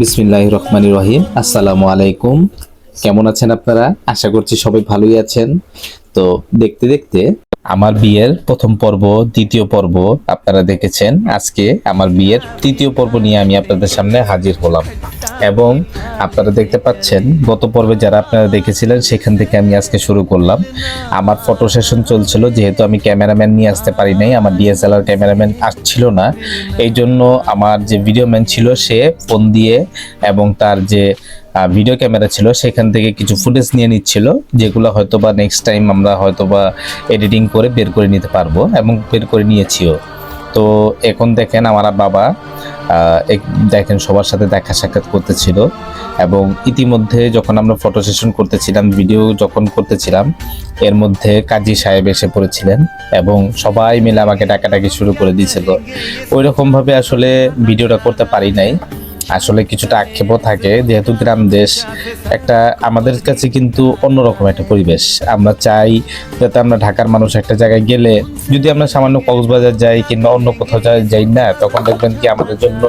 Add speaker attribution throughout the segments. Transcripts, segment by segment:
Speaker 1: বিসমিল্লাহ রহমান রহিম। আসসালামু আলাইকুম। কেমন আছেন আপনারা? আশা করছি সবাই ভালোই আছেন। তো দেখতে দেখতে আমার বিয়ের প্রথম পর্ব, দ্বিতীয় পর্ব আপনারা দেখেছেন। আজকে আমার বিয়ের তৃতীয় পর্ব নিয়ে আমি আপনাদের সামনে হাজির হলাম। এবং আপনারা দেখতে পাচ্ছেন, গত পর্বে যারা আপনারা দেখেছিলেন, সেখান থেকে আমি আজকে শুরু করলাম। আমার ফটো সেশন চলছিল, যেহেতু আমি ক্যামেরাম্যান নিয়ে আসতে পারি নাই, আমার ডিএসএলআর ক্যামেরাম্যান আসছিল না। এই জন্য আমার যে ভিডিও ম্যান ছিল, সে ফোন দিয়ে এবং তার যে ভিডিও ক্যামেরা ছিল, সেখান থেকে কিছু ফুটেজ নিয়ে নিচ্ছিল, যেগুলো হয়তো বা নেক্সট টাইম আমরা হয়তো বা এডিটিং করে বের করে নিতে পারব এবং বের করে নিয়েছিও। তো এখন দেখেন আমার বাবা দেখেন সবার সাথে দেখা সাক্ষাৎ করতেছিল এবং ইতিমধ্যে যখন আমরা ফটো সেশন করতেছিলাম ভিডিও যখন করতেছিলাম, এর মধ্যে কাজী সাহেব এসে পড়েছিলেন এবং সবাই মিলে আমাকে ডাকাডাকি শুরু করে দিয়েছিল। ওই রকমভাবে আসলে ভিডিওটা করতে পারি নাই। আসলে কিছুটা আক্ষেপও থাকে, যেহেতু গ্রাম দেশ একটা আমাদের কাছে কিন্তু অন্যরকম একটা পরিবেশ। আমরা চাই যাতে আমরা ঢাকার মানুষ একটা জায়গায় গেলে যদি আমরা সামান্য কক্সবাজার যাই কিংবা অন্য কোথাও যাই না, তখন দেখবেন কি আমাদের জন্য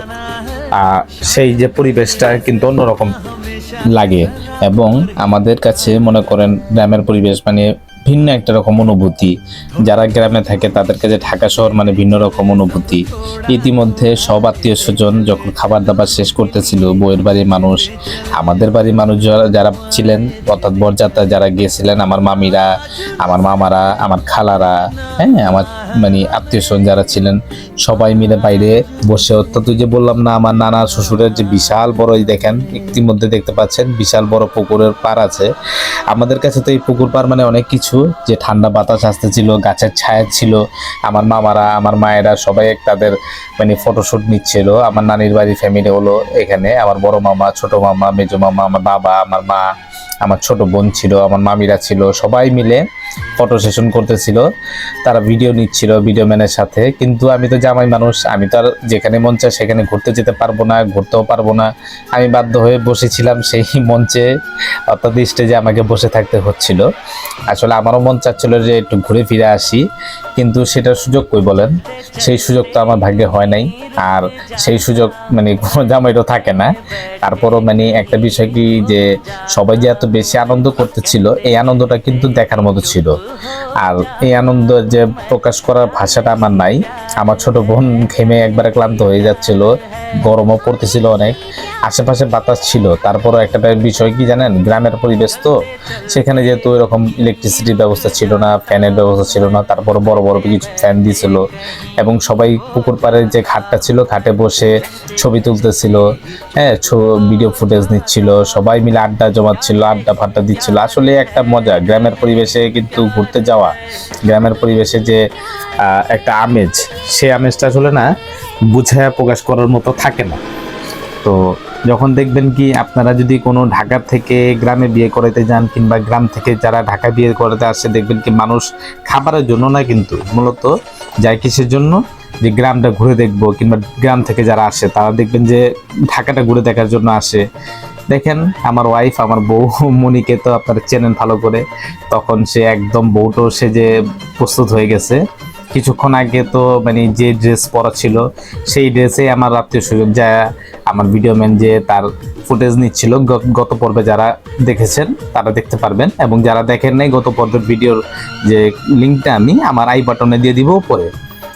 Speaker 1: সেই যে পরিবেশটা কিন্তু অন্যরকম লাগে। এবং আমাদের কাছে মনে করেন গ্রামের পরিবেশ মানে ভিন্ন একটা রকম অনুভূতি। যারা গ্রামে থাকে তাদের কাছে ঢাকা শহর মানে ভিন্ন রকম অনুভূতি। ইতিমধ্যে সব আত্মীয় স্বজন যখন খাবার দাবার শেষ করতেছিল বইয়ের বাড়ির মানুষ, আমাদের বাড়ির মানুষ যারা ছিলেন, অর্থাৎ বরযাত্রা যারা গিয়েছিলেন, আমার মামিরা, আমার মামারা, আমার খালারা হ্যাঁ আমার মানে আত্মীয় স্বজন যারা ছিলেন, সবাই মিলে বাইরে বসে অর্থাৎ যে বললাম না, আমার নানা শ্বশুরের যে বিশাল বড় দেখেন, ইতিমধ্যে দেখতে পাচ্ছেন, বিশাল বড় পুকুরের পার আছে। আমাদের কাছে তো এই পুকুর পার মানে অনেক কিছু, যে ঠান্ডা বাতাস আসতেছিল, গাছের ছায়া ছিল, আমার মামারা, আমার মায়েরা সবাই তাদের মানে ফটোশ্যুট নিচ্ছিল। আমার নানির বাড়ির ফ্যামিলি হলো এখানে, আমার বড় মামা, ছোট মামা, মেজো মামা, আমার বাবা, আমার মা, আমার ছোট বোন ছিল, আমার মামিরা ছিল, সবাই মিলে ফটো সেশন করতেছিল, তারা ভিডিও নিচ্ছিল ভিডিও ম্যানের সাথে। কিন্তু আমি তো জামাই মানুষ, আমি তো আর যেখানে চায় সেখানে ঘুরতে যেতে পারব না, ঘুরতেও পারব না। আমি বাধ্য হয়ে বসেছিলাম সেই মঞ্চে, অর্থাৎ স্টেজে আমাকে বসে থাকতে হচ্ছিল। আসলে আমারও মন চাচ্ছিল যে একটু ঘুরে ফিরে আসি, কিন্তু সেটার সুযোগ কই বলেন? সেই সুযোগ তো আমার ভাগ্যে হয় নাই। আর সেই সুযোগ মানে কোনো জামাইরও থাকে না। তারপরও মানে একটা বিষয় কি যে সবাই যে এত বেশি আনন্দ করতেছিল, এই আনন্দটা কিন্তু দেখার মতো ছিল আর এই আনন্দ যে প্রকাশ করার ভাষাটা আমার নাই। আমার ছোট বোন ঘেমে একবারে ক্লান্ত হয়ে যাচ্ছিল, গরমও পড়তেছিল অনেক, আশেপাশে বাতাস ছিল। তারপরও একটা বিষয় কি জানেন, গ্রামের পরিবেশ তো, সেখানে যেহেতু এরকম ইলেকট্রিসিটির ব্যবস্থা ছিল না, ফ্যানের ব্যবস্থা ছিল না তারপর বড় বড় কিছু ফ্যান দিয়েছিল এবং সবাই পুকুর পাড়ের যে ঘাটটা ছিল, ঘাটে বসে ছবি তুলতেছিল হ্যাঁ ভিডিও ফুটেজ নিচ্ছিল, সবাই মিলে আড্ডা জমাচ্ছিল, আড্ডা ফাড্ডা দিচ্ছিল। আসলে একটা মজা, গ্রামের পরিবেশে কিন্তু ঘুরতে যাওয়া, গ্রামের পরিবেশে যে একটা আমেজ সেই আমেজটা আসলে না বুঝায় প্রকাশ করার মতো থাকে না। তো যখন দেখবেন কি আপনারা যদি কোনো ঢাকা থেকে গ্রামে বিয়ে করাতে যান কিংবা গ্রাম থেকে যারা ঢাকা বিয়ে করাতে আসে দেখবেন কি মানুষ খাবারের জন্য না কিন্তু, মূলত যায় কিসের জন্য, যে গ্রামটা ঘুরে দেখব কিংবা গ্রাম থেকে যারা আসে, তারা দেখবেন যে ঢাকাটা ঘুরে দেখার জন্য আসে। দেখেন, আমার ওয়াইফ আমার বউ, মনিকে তো আপনারা চেনেন ভালো করে। তখন সে একদম বউটো সে যে প্রস্তুত হয়ে গেছে। কিছুক্ষণ আগে তো মানে যে ড্রেস পরা ছিল, সেই ড্রেসে আমার আত্মীয় স্বজন যা আমার ভিডিও ম্যান যে তার ফুটেজ নিচ্ছিল গত পর্বে যারা দেখেছেন, তারা দেখতে পারবেন। এবং যারা দেখেন নাই, গত পর্বের ভিডিওর যে লিঙ্কটা আমি, আমার আই বাটনে দিয়ে দিব উপরে।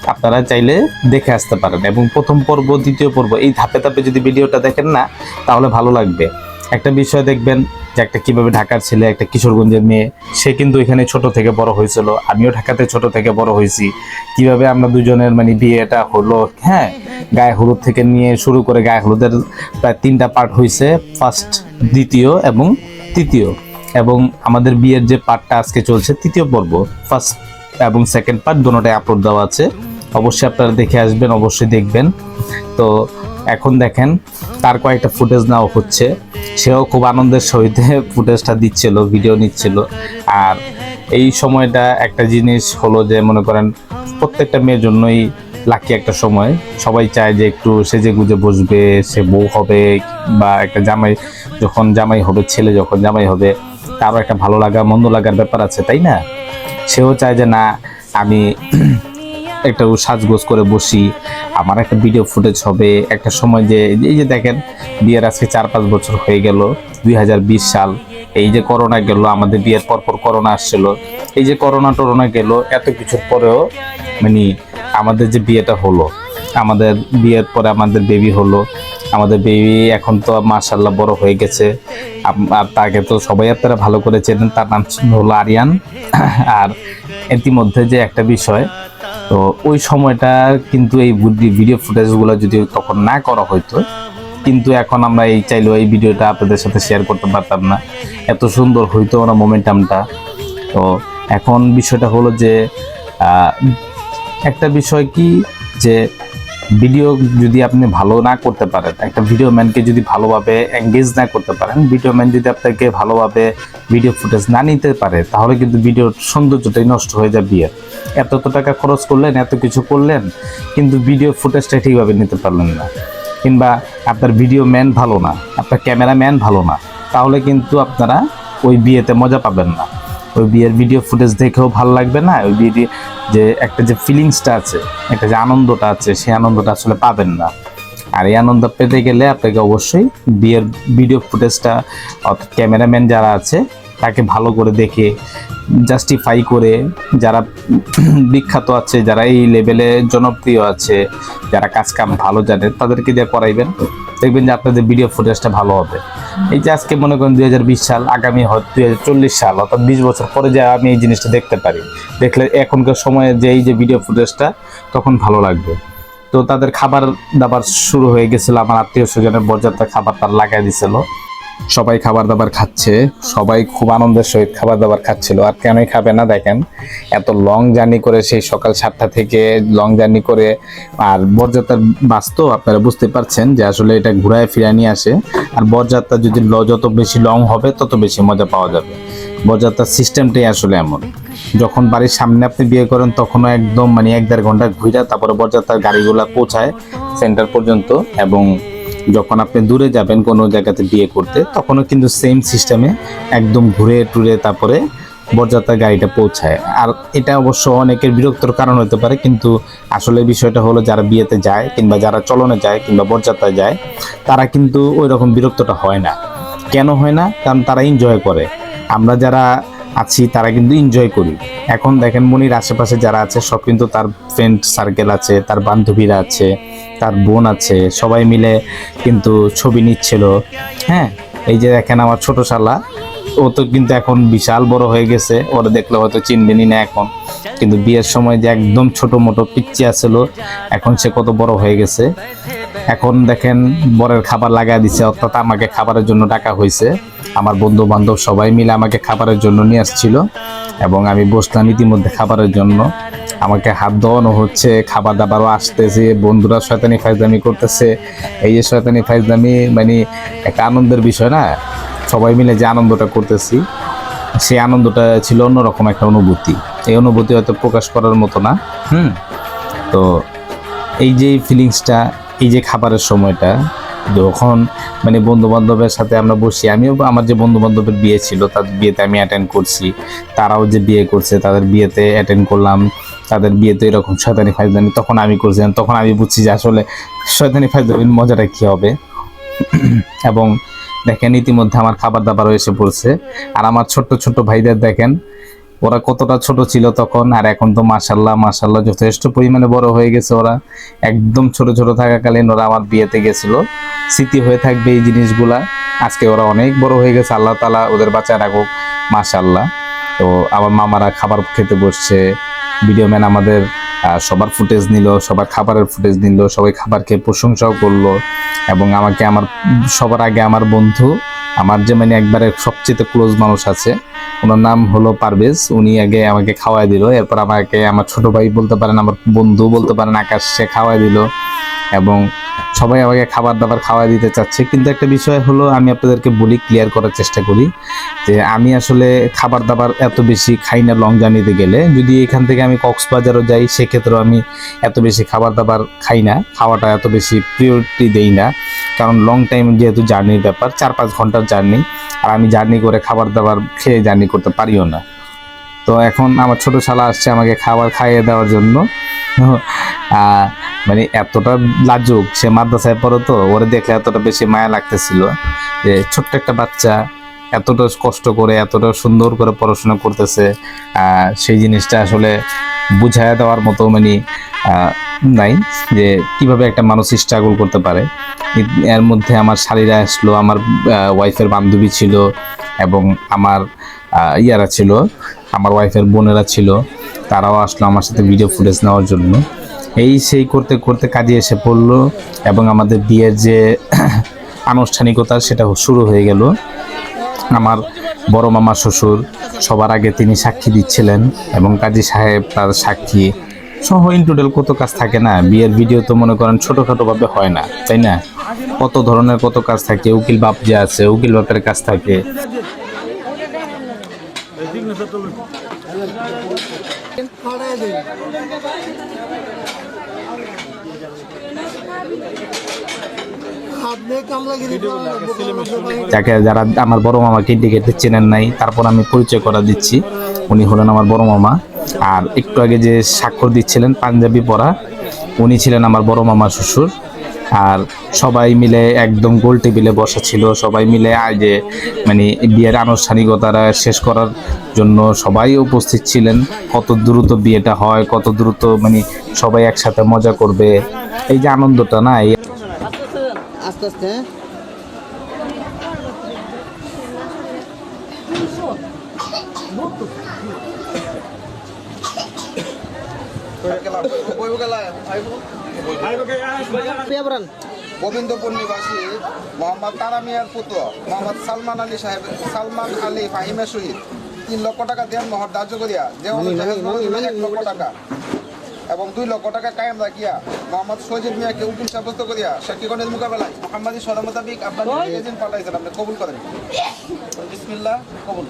Speaker 1: আপনারা চাইলে দেখে আসতে পারেন। এবং প্রথম পর্ব, দ্বিতীয় পর্ব, এই ধাপে ধাপে যদি ভিডিওটা দেখেন না, তাহলে ভালো লাগবে। একটা বিষয় দেখবেন যে একটা কীভাবে ঢাকার ছেলে, একটা কিশোরগঞ্জের মেয়ে, সে কিন্তু এখানে ছোট থেকে বড় হয়েছিল। আমিও ঢাকাতে ছোট থেকে বড় হয়েছি। কীভাবে আমরা দুজনের মানে বিয়েটা হলো হ্যাঁ গায়ে হলুদ থেকে নিয়ে শুরু করে গায়ে হলুদের প্রায় তিনটা পার্ট হয়েছে ফার্স্ট দ্বিতীয় এবং তৃতীয়। এবং আমাদের বিয়ের যে পার্টটা আজকে চলছে, তৃতীয় পর্ব ফার্স্ট এবং সেকেন্ড পার্ট দুটোটাই আপলোড দেওয়া আছে। অবশ্যই আপনারা দেখে আসবেন, অবশ্যই দেখবেন। তো এখন দেখেন, তার কয়েকটা ফুটেজ নেওয়া হচ্ছে। সেও খুব আনন্দের সহিত ফুটেজটা দিচ্ছিল, ভিডিও নিচ্ছিল। আর এই সময়টা একটা জিনিস হলো যে, মনে করেন, প্রত্যেকটা মেয়ের জন্যই লাকি একটা সময়। সবাই চায় যে, একটু সেজে গুজে বসবে, সে বউ হবে বা একটা জামাই, যখন জামাই হবে, ছেলে যখন জামাই হবে, তারও একটা ভালো লাগা, মন্দ লাগার ব্যাপার আছে, তাই না? সেও চায় যে, না, আমি একটু সাজগোজ করে বসি। আমার একটা ভিডিও ফুটেজ হবে। একটা সময় যে, এই যে দেখেন, বিয়ের আজকে চার পাঁচ বছর হয়ে গেল, দুই হাজার বিশ সাল। এই যে করোনা গেল, আমাদের বিয়ের পর পর করোনা আসছিল। এই যে করোনা টরোনা গেল, এত কিছুর পরেও মানে আমাদের যে বিয়েটা হলো, আমাদের বিয়ের পরে আমাদের বেবি হলো। আমাদের বেবি এখন তো মাশাল্লাহ বড় হয়ে গেছে। আর তাকে তো সবাই আপনারা ভালো করে চেনেন। তার নাম হলো আরিয়ান। আর ইতিমধ্যে যে একটা বিষয় তো ওই সময়টা কিন্তু এই ভিডিও ফুটেজগুলো যদি তখন না করা হইতো, কিন্তু এখন আমরা এই চাইলেও এই ভিডিওটা আপনাদের সাথে শেয়ার করতে পারতাম না। এত সুন্দর হইতো না মোমেন্টামটা তো এখন বিষয়টা হলো যে একটা বিষয় কি যে ভিডিও যদি আপনি ভালো না করতে পারেন, একটা ভিডিও ম্যানকে যদি ভালোভাবে এঙ্গেজ না করতে পারেন ভিডিও ম্যান যদি আপনাকে ভালোভাবে ভিডিও ফুটেজ না নিতে পারে, তাহলে কিন্তু ভিডিওর সৌন্দর্যটাই নষ্ট হয়ে বিয়ের। এত তো টাকা খরচ করলেন, এত কিছু করলেন, কিন্তু ভিডিও ফুটেজটা ঠিকভাবে নিতে পারলেন না। কিংবা আপনার ভিডিও ম্যান ভালো না, আপনার ক্যামেরা ম্যান ভালো না, তাহলে কিন্তু আপনারা ওই বিয়েতে মজা পাবেন না। ওই বিয়ের ভিডিও ফুটেজ দেখেও ভালো লাগবে না? ওই বিয়ে যে একটা যে ফিলিংসটা আছে, একটা যে আনন্দটা আছে, সেই আনন্দটা আসলে পাবেন না। আর এই আনন্দ পেতে গেলে আপনাকে অবশ্যই বিয়ের ভিডিও ফুটেজটা অর্থাৎ ক্যামেরাম্যান যারা আছে, তাকে ভালো করে দেখে জাস্টিফাই করে, যারা বিখ্যাত আছে, যারা এই লেভেলে জনপ্রিয় আছে, যারা কাজ কাম ভালো জানে, তাদেরকে দিয়ে করাইবেন। দেখবেন যে আপনাদের ভিডিও ফুটেজটা ভালো হবে। এই যে আজকে মনে করেন দু হাজার বিশ সাল, আগামী হয় দুই সাল, অর্থাৎ বিশ বছর পরে যে আমি এই জিনিসটা দেখতে পারি। দেখলে এখনকার সময়ে যে এই যে ভিডিও ফুটেজটা তখন ভালো লাগবে। তো তাদের খাবার দাবার শুরু হয়ে গেছিল, আমার আত্মীয় স্বজনের বরযাত্রা খাবার তার লাগাই দিছিল। সবাই খাবার দাবার খাচ্ছে, সবাই খুব আনন্দের সহিত খাবার দাবার খাচ্ছিল। আর কেনই খাবে না দেখেন, এত লং জার্নি করে সেই সকাল সাতটা থেকে লং জার্নি করে, আর বরযাত্রার বাস তো আপনারা বুঝতে পারছেন যে আসলে এটা ঘুরায় ফিরায় নিয়ে আসে। আর বরযাত্রা যদি যত বেশি লং হবে, তত বেশি মজা পাওয়া যাবে। বরযাত্রার সিস্টেমটাই আসলে এমন। যখন বাড়ির সামনে আপনি বিয়ে করেন, তখনও একদম মানে এক দেড় ঘণ্টা ঘুরে তারপরে বরযাত্রার গাড়িগুলা পৌঁছায় সেন্টার পর্যন্ত এবং যখন আপনি দূরে যাবেন কোনো জায়গাতে বিয়ে করতে, তখনও কিন্তু সেম সিস্টেমে একদম ঘুরে টুরে তারপরে বরযাত্রার গাড়িটা পৌঁছায়। আর এটা অবশ্য অনেকের বিরক্তর কারণ হতে পারে, কিন্তু আসলে বিষয়টা হলো যারা বিয়েতে যায় কিংবা যারা চলনে যায় কিংবা বরযাত্রায় যায়, তারা কিন্তু ওই রকম বিরক্তটা হয় না। কেন হয় না? কারণ তারা এনজয় করে। আমরা যারা আছি, তারা কিন্তু এনজয় করি। এখন দেখেন মনির আশেপাশে যারা আছে, সব কিন্তু তার ফ্রেন্ড সার্কেল আছে, তার বান্ধবীরা আছে, তার বোন আছে, সবাই মিলে কিন্তু ছবি নিচ্ছিল। হ্যাঁ এই যে দেখেন আমার ছোট শালা, ও তো কিন্তু এখন বিশাল বড় হয়ে গেছে, ওরা দেখলে হয়তো চিনবেনই না এখন। কিন্তু বিয়ের সময় যে একদম ছোট মোটো পিচ্ছি আছিল, এখন সে কত বড় হয়ে গেছে। এখন দেখেন বরের খাবার লাগাই দিছে, অর্থাৎ আমাকে খাবারের জন্য ডাকা হয়েছে। আমার বন্ধু বান্ধব সবাই মিলে আমাকে খাবারের জন্য নিয়ে আসছিল এবং আমি বসলাম ইতিমধ্যে খাবারের জন্য। আমাকে হাত ধোয়ানো হচ্ছে, খাবার দাবারও আসতেছে, বন্ধুরা শয়তানি ফাইজদামি করতেছে। এই যে শয়তানি ফাইজদামি মানে একটা আনন্দের বিষয় না? সবাই মিলে যে আনন্দটা করতেছি, সেই আনন্দটা ছিল অন্যরকম একটা অনুভূতি। এই অনুভূতি হয়তো প্রকাশ করার মতো না, হুম? তো এই যে ফিলিংসটা এই যে খাবারের সময়টা, যখন মানে বন্ধু বান্ধবের সাথে আমরা বসি, আমিও আমার যে বন্ধু বান্ধবের বিয়ে ছিল, তাদের বিয়েতে আমি অ্যাটেন্ড করছি, তারাও যে বিয়ে করছে, তাদের বিয়েতে অ্যাটেন্ড করলাম, তাদের বিয়েতে এরকম শয়তানি ফাইজদানি তখন আমি করছিলাম, তখন আমি বুঝছি যে আসলে শয়তানি ফাইজদানির মজাটা কী হবে। এবং দেখেন ইতিমধ্যে আমার খাবার দাবারও এসে পড়ছে, আর আমার ছোট্ট ছোট্ট ভাইদের দেখেন ওরা কতটা ছোট ছিল তখন, আর এখন তো মাসাল্লাহ মাসাল্লাহ যথেষ্ট পরিমাণে বড় হয়ে গেছে ওরা। একদম ছোট ছোট থাকাকালীন ওরা আমার বিয়েতে গেছিল। স্মৃতি হয়ে থাকবে এই জিনিসগুলা। আজকে ওরা অনেক বড় হয়ে গেছে, আল্লাহ তালা ওদের বাচ্চা রাখুক মাশাল্লাহ তো আমার মামারা খাবার খেতে বসছে ভিডিও ম্যান আমাদের সবার ফুটেজ নিল, সবার খাবারের ফুটেজ নিল, সবাই খাবার খেয়ে প্রশংসাও করল। এবং আমাকে আমার, সবার আগে আমার বন্ধু, আমার যে মানে একবারে সবচেয়ে ক্লোজ মানুষ আছে ওনার নাম হলো পারভেজ। উনি আগে আমাকে খাওয়াই দিল। এরপর আমাকে আমার ছোট ভাই বলতে পারেন, আমার বন্ধু বলতে পারেন, আকাশ, সে খাওয়াই দিল এবং সবাই আমাকে খাবার দাবার খাওয়াই দিতে চাচ্ছে। কিন্তু একটা বিষয় হলো, আমি আপনাদেরকে বলি ক্লিয়ার করার চেষ্টা করি যে আমি আসলে খাবার দাবার এত বেশি খাই না লং জার্নিতে গেলে। যদি এখান থেকে আমি কক্সবাজারও যাই, সেক্ষেত্রেও আমি এত বেশি খাবার দাবার খাই না। খাওয়াটা এত বেশি প্রিয়রিটি দেই না। কারণ লং টাইম যেহেতু জার্নির ব্যাপার চার পাঁচ ঘণ্টার জার্নি আর আমি জার্নি করে খাবার দাবার খেয়ে জার্নি করতে পারিও না। তো এখন আমার ছোট শালা আসছে আমাকে খাবার খাইয়ে দেওয়ার জন্য। মানে এতটা লাজুক, সে মাদ্রাসায় পড়ো তো, ওরে দেখলে এতটা বেশি মায়া লাগতেছিল যে ছোট্ট একটা বাচ্চা এতটা কষ্ট করে, এতটা সুন্দর করে পড়াশোনা করতেছে সেই জিনিসটা আসলে বুঝায় দেওয়ার মতো মানে নাই, যে কীভাবে একটা মানুষ স্ট্রাগল করতে পারে। এর মধ্যে আমার শালীরা আসলো, আমার ওয়াইফের বান্ধবী ছিল এবং আমার ইয়ারা ছিল, আমার ওয়াইফের বোনেরা ছিল, তারাও আসলো আমার সাথে ভিডিও ফুটেজ নেওয়ার জন্য। এই সেই করতে করতে কাজে এসে পড়ল এবং আমাদের বিয়ের যে আনুষ্ঠানিকতা সেটা শুরু হয়ে গেল। আমার বড় মামা শ্বশুর সবার আগে তিনি সাক্ষী দিচ্ছিলেন এবং কাজী সাহেব তার সাক্ষী সহ ইন টোটাল কত কাজ থাকে না? বিয়ের ভিডিও তো মনে করেন ছোটোখাটো ভাবে হয় না, তাই না? কত ধরনের কত কাজ থাকে, উকিল বাপ যে আছে, উকিল বাপের কাজ থাকে। যাকে যারা আমার বড় মামাকে ইন্ডিকেটে চেনেন নাই, তারপর আমি পরিচয় করা দিচ্ছি। উনি হলেন আমার বড় মামা। আর একটু আগে যে স্বাক্ষর দিচ্ছিলেন পাঞ্জাবি পরা, উনি ছিলেন আমার বড় মামা শ্বশুর। আর সবাই মিলে একদম গোল টেবিলে বসা ছিল। সবাই মিলে যে মানে বিয়ের আনুষ্ঠানিকতারা শেষ করার জন্য সবাই উপস্থিত ছিলেন। কত দ্রুত বিয়েটা হয়, কত দ্রুত মানে সবাই একসাথে মজা করবে। এই যে আনন্দটা, না? এই
Speaker 2: আস্তে আস্তে হ্যাঁ?
Speaker 3: গোবিন্দপুর নিবাসী মোহাম্মদ তারা মিয়ার পুত্র মোহাম্মদ সালমান আলী সাহেব সালমান আলী ফাহিমের সহিত তিন লক্ষ টাকা দেন মহর ধার্য করিয়া
Speaker 2: মানি, মানি, মানি, মানি,
Speaker 3: এক লক্ষ টাকা এবং দুই লক্ষ টাকা কায়েম রাখিয়া মোহাম্মদ সজিদ মিয়াকে উকিল সাব্যস্ত করিয়া সাক্ষীগণের মোকাবেলায় মোহাম্মদী সদা মোতাবিক আপনার পাঠাইছেন আপনি কবুল করেন কবুল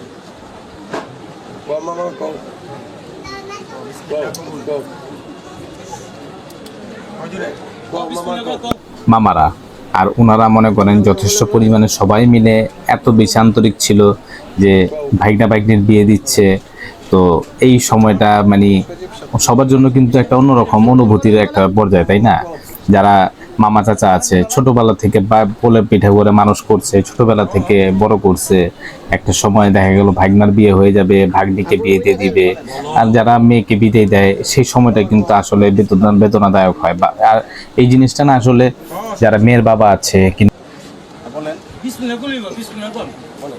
Speaker 1: মামারা, আর ওনারা মনে করেন যথেষ্ট পরিমাণে সবাই মিলে এত বেশি আন্তরিক ছিল যে ভাইগনা ভাইগনির বিয়ে দিচ্ছে। তো এই সময়টা মানে সবার জন্য কিন্তু একটা অন্যরকম অনুভূতির একটা পর্যায়ে, তাই না? যারা মামা চাচা আছে ছোটবেলা থেকে বা পোলে পিঠে করে মানুষ করছে ছোটবেলা থেকে বড় করছে। একটা সময় দেখা গেল ভাগনার বিয়ে হয়ে যাবে ভাগ্নিকে বিয়ে দিয়ে দিবে। আর যারা মেয়েকে বিয়ে দেয় সেই সময়টা কিন্তু আসলে বেদনা বেদনাদায়ক হয়। বা আর এই জিনিসটা না আসলে যারা মেয়ের বাবা আছে কিন্তু
Speaker 4: বলো।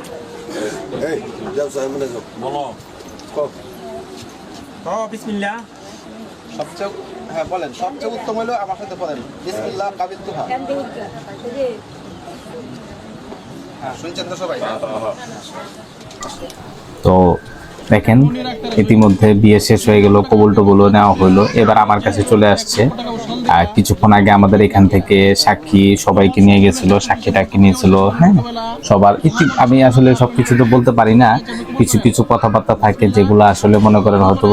Speaker 3: সবচেয়ে হ্যাঁ বলেন। সবচেয়ে উত্তম হলো আমার সাথে বলেন। বিসমিল্লাহ কাবিল তুহা। হ্যাঁ শুনছেন তো সবাই?
Speaker 1: তো দেখেন ইতিমধ্যে বিয়ে শেষ হয়ে গেল কবুল টবুলও নেওয়া হলো এবার আমার কাছে চলে আসছে। কিছুক্ষণ আগে আমাদের এখান থেকে সাক্ষী সবাইকে নিয়ে গেছিল, সাক্ষী টাক্ষী নিয়েছিল হ্যাঁ? সবার আমি আসলে সব কিছু তো বলতে পারি না। কিছু কিছু কথাবার্তা থাকে যেগুলো আসলে মনে করেন হয়তো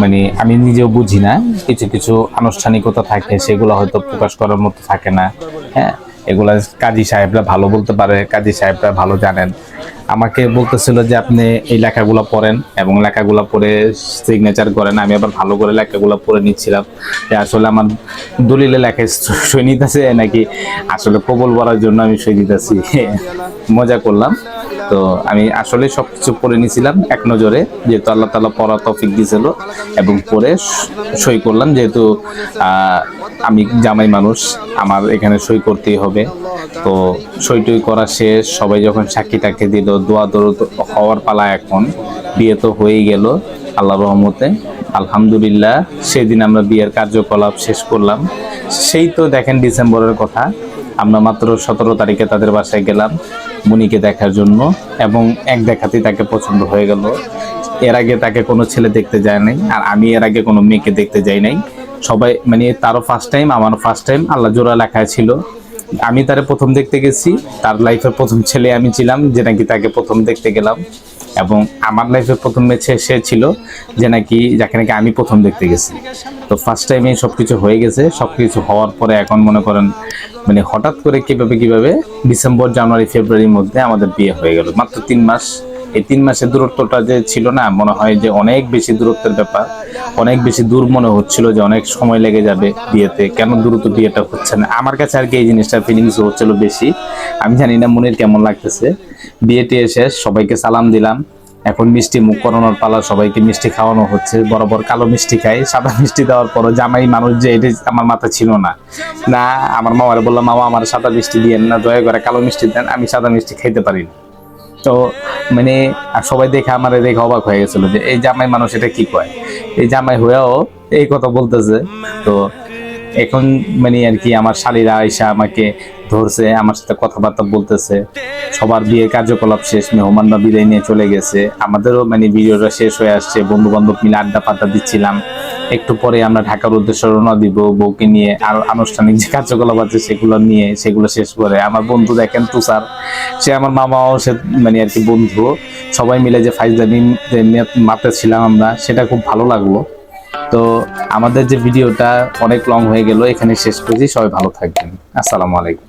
Speaker 1: মানে আমি নিজেও বুঝি না। কিছু কিছু আনুষ্ঠানিকতা থাকে, সেগুলো হয়তো প্রকাশ করার মতো থাকে না। হ্যাঁ? এগুলা কাজী সাহেবরা ভালো বলতে পারে, কাজী সাহেবরা ভালো জানেন। আমাকে বলতেছিল যে আপনি এই লেখাগুলো পড়েন এবং লেখাগুলো পড়ে সিগনেচার করেন। আমি আবার ভালো করে লেখাগুলো পড়ে নিচ্ছিলাম যে আসলে আমার দলিলে লেখা সই নাকি? আসলে কবল বলার জন্য আমি সই মজা করলাম। তো আমি আসলে সবকিছু পড়ে নিয়েছিলাম এক নজরে, যেহেতু আল্লাহ তালা পড়া তফিক দিয়েছিল এবং পরে সই করলাম, যেহেতু আমি জামাই মানুষ, আমার এখানে সই করতেই হবে। তো সই টই করা শেষ, সবাই যখন সাক্ষী টাক্ষী দিল, দোয়া দরদ হওয়ার পালা এখন, বিয়ে তো হয়েই গেল আল্লাহ রহমতে। আলহামদুলিল্লাহ, সেদিন আমরা বিয়ের কার্যকলাপ শেষ করলাম। সেই তো দেখেন ডিসেম্বরের কথা আমরা মাত্র সতেরো তারিখে তাদের বাসায় গেলাম মুনিকে দেখার জন্য এবং এক দেখাতেই তাকে পছন্দ হয়ে গেল। এর আগে তাকে কোনো ছেলে দেখতে যায় নাই আর আমি এর আগে কোনো মেয়েকে দেখতে যাই নাই। সবাই মানে তারও ফার্স্ট টাইম আমারও ফার্স্ট টাইম আল্লাহ জোড়া লেখায় ছিল। আমি তারে প্রথম দেখতে গেছি, তার লাইফের প্রথম ছেলে আমি ছিলাম, যে নাকি তাকে প্রথম দেখতে গেলাম। এবং আমার লাইফের প্রথম মেছে সে ছিল, যে নাকি, যাকে নাকি আমি প্রথম দেখতে গেছি। তো ফার্স্ট টাইমে সব কিছু হয়ে গেছে। সব কিছু হওয়ার পরে এখন মনে করেন মানে হঠাৎ করে কীভাবে কীভাবে ডিসেম্বর জানুয়ারি ফেব্রুয়ারির মধ্যে আমাদের বিয়ে হয়ে গেল। মাত্র তিন মাস এই তিন মাসের দূরত্বটা যে ছিল না, মনে হয় যে অনেক বেশি দূরত্বের ব্যাপার। অনেক বেশি দূর মনে হচ্ছিল যে অনেক সময় লেগে যাবে বিয়েতে। কেন দ্রুত বিয়েটা হচ্ছে না? আমার কাছে আর কি এই জিনিসটার ফিলিংস হচ্ছিল বেশি। আমি জানি না মনের কেমন লাগতেছে। বিয়ে টিয়ে শেষ সবাইকে সালাম দিলাম। এখন মিষ্টি মুখ করানোর পালা, সবাইকে মিষ্টি খাওয়ানো হচ্ছে। বরাবর কালো মিষ্টি খাই, সাদা মিষ্টি দেওয়ার পরও জামাই মানুষ যে এটা আমার মাথা ছিল না। না, আমার মামারে বললাম, মামা, আমার সাদা মিষ্টি দিয়েন না, দয়া করে কালো মিষ্টি দেন, আমি সাদা মিষ্টি খাইতে পারি না। তো মানে সবাই দেখে আমার দেখে অবাক হয়ে গেছিল যে এই জামাই মানুষ এটা কি কয়? এই জামাই হয়েও এই কথা বলতেছে। তো এখন মানে আর কি আমার শালীরা আইসা আমাকে ধরছে, আমার সাথে কথাবার্তা বলতেছে। সবার বিয়ের কার্যকলাপ শেষ মেহমানরা বিদায় নিয়ে চলে গেছে। আমাদেরও মানে ভিডিওটা শেষ হয়ে আসছে বন্ধু বান্ধব মিলে আড্ডা পাড্ডা দিচ্ছিলাম। একটু পরে আমরা ঢাকার উদ্দেশ্যে রওনা দিব, বউকে নিয়ে আর আনুষ্ঠানিক যে কার্যকলাপ আছে সেগুলো নিয়ে, সেগুলো শেষ করে। আমার বন্ধু দেখেন তুষার, সে আমার মামাও, সে মানে আর কি বন্ধু। সবাই মিলে যে ফাইজদানি মাতে ছিলাম আমরা, সেটা খুব ভালো লাগল। তো আমাদের যে ভিডিওটা অনেক লং হয়ে গেল, এখানে শেষ করছি। সবাই ভালো থাকবেন। আসসালামু আলাইকুম।